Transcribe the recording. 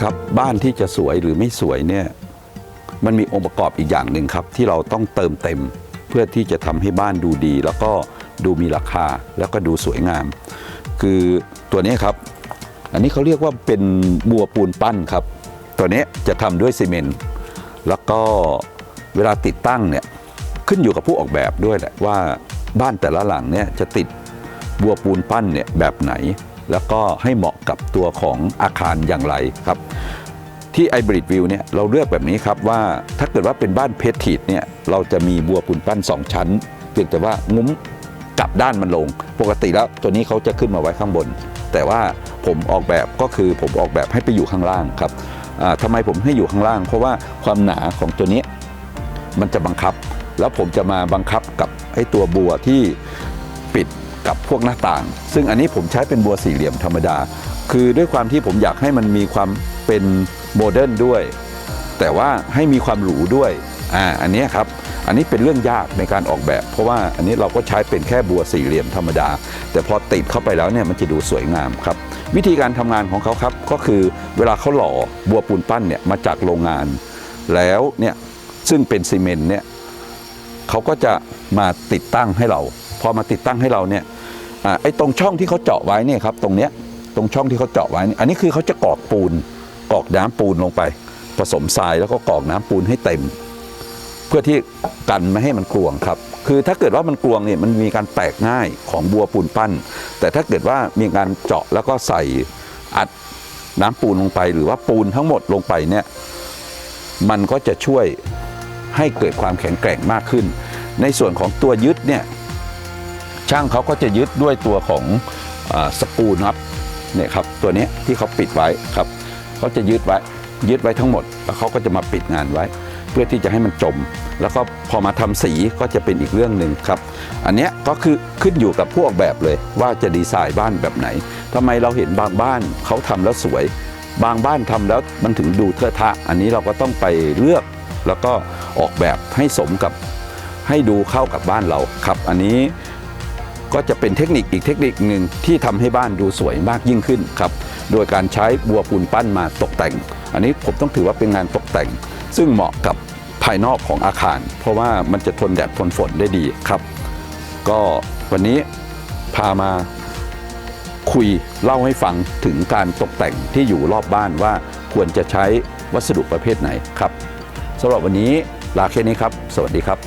ครับบ้านที่จะสวยหรือไม่สวยเนี่ยมันมีองค์ประกอบอีกอย่างหนึ่งครับ ที่เราต้องเติมเต็ม เพื่อที่จะทำให้บ้านดูดี แล้วก็ดูมีราคาแล้วก็ดูสวยงาม คือตัวนี้ครับ อันนี้เขาเรียกว่าเป็นบัวปูนปั้นครับ ตัวนี้จะทำด้วยซีเมนต์แล้วก็เวลาติดตั้งเนี่ยขึ้นอยู่กับผู้ออกแบบด้วยแหละว่าบ้านแต่ละหลังเนี่ยจะติดบัวปูนปั้นเนี่ยแบบไหน แล้วก็ให้เหมาะกับตัวของอาคารอย่างไรครับ ที่ไอบริดวิวเนี่ยเราเลือกแบบนี้ครับว่าถ้าเกิดว่าเป็นบ้านเพชรทีดเนี่ยเราจะมีบัวปูนปั้น 2 ชั้น เพียงแต่ว่างุ้มกลับด้านมันลง ปกติแล้วตัวนี้เขาจะขึ้นมาไว้ข้างบน แต่ว่าผมออกแบบก็คือผมออกแบบให้ไปอยู่ข้างล่างครับอ่าทำไมผมให้อยู่ข้างล่าง เพราะว่าความหนาของตัวนี้มันจะบังคับ แล้วผมจะมาบังคับกับไอ้ตัวบัวที่ปิด กับพวกหน้าต่าง ซึ่งอันนี้ผมใช้เป็นบัวสี่เหลี่ยมธรรมดา คือด้วยความที่ผมอยากให้มันมีความเป็นโมเดิร์นด้วย แต่ว่าให้มีความหรูด้วยอ่าอันนี้ครับอันนี้เป็นเรื่องยากในการออกแบบ เพราะว่าอันนี้เราก็ใช้เป็นแค่บัวสี่เหลี่ยมธรรมดา แต่พอติดเข้าไปแล้วเนี่ยมันจะดูสวยงามครับ วิธีการทำงานของเขาครับก็คือเวลาเขาหล่อบัวปูนปั้นเนี่ยมาจากโรงงาน แล้วเนี่ยซึ่งเป็นซีเมนต์เนี่ยเขาก็จะมาติดตั้งให้เรา พอมาติดตั้งให้เราเนี่ยอไอ้ตรงช่องที่เขาเจาะไว้เนี่ยครับตรงเนี้ยตรงช่องที่เขาเจาะไว้อันนี้คือเขาจะกอกปูนกอกน้ำปูนลงไป ผสมทรายแล้วก็กอกน้ำปูนให้เต็ม เพื่อที่กันไม่ให้มันกลวงครับ คือถ้าเกิดว่ามันกลวงเนี่ยมันมีการแตกง่ายของบัวปูนปั้น แต่ถ้าเกิดว่ามีการเจาะแล้วก็ใส่อัดน้ำปูนลงไป หรือว่าปูนทั้งหมดลงไปเนี่ยมันก็จะช่วยให้เกิดความแข็งแกร่งมากขึ้น ในส่วนของตัวยึดเนี่ย ช่างเขาก็จะยึดด้วยตัวของอสกูน็อตเนี่ยครับตัวนี้ที่เขาปิดไว้ครับเขาจะยึดไว้ยึดไว้ทั้งหมด แล้วเขาก็จะมาปิดงานไว้ เพื่อที่จะให้มันจม แล้วก็พอมาทำสีก็จะเป็นอีกเรื่องหนึ่งครับ อันนี้ก็คือขึ้นอยู่กับผู้ออกแบบเลย ว่าจะดีไซน์บ้านแบบไหนทำไมเราเห็นบางบ้านเขาทำแล้วสวย บางบ้านทำแล้วมันถึงดูเทอะทะ อันนี้เราก็ต้องไปเลือก แล้วก็ออกแบบให้สมกับให้ดูเข้ากับบ้านเราครับ อันนี้ ก็จะเป็นเทคนิคอีกเทคนิคหนึ่งที่ทำให้บ้านดูสวยมากยิ่งขึ้นครับโดยการใช้บัวปูนปั้นมาตกแต่ง อันนี้ผมต้องถือว่าเป็นงานตกแต่ง ซึ่งเหมาะกับภายนอกของอาคาร เพราะว่ามันจะทนแดดทนฝนได้ดีครับ ก็วันนี้พามาคุยเล่าให้ฟังถึงการตกแต่งที่อยู่รอบบ้านว่าควรจะใช้วัสดุประเภทไหนครับสำหรับวันนี้ลาแค่นี้ครับ สวัสดีครับ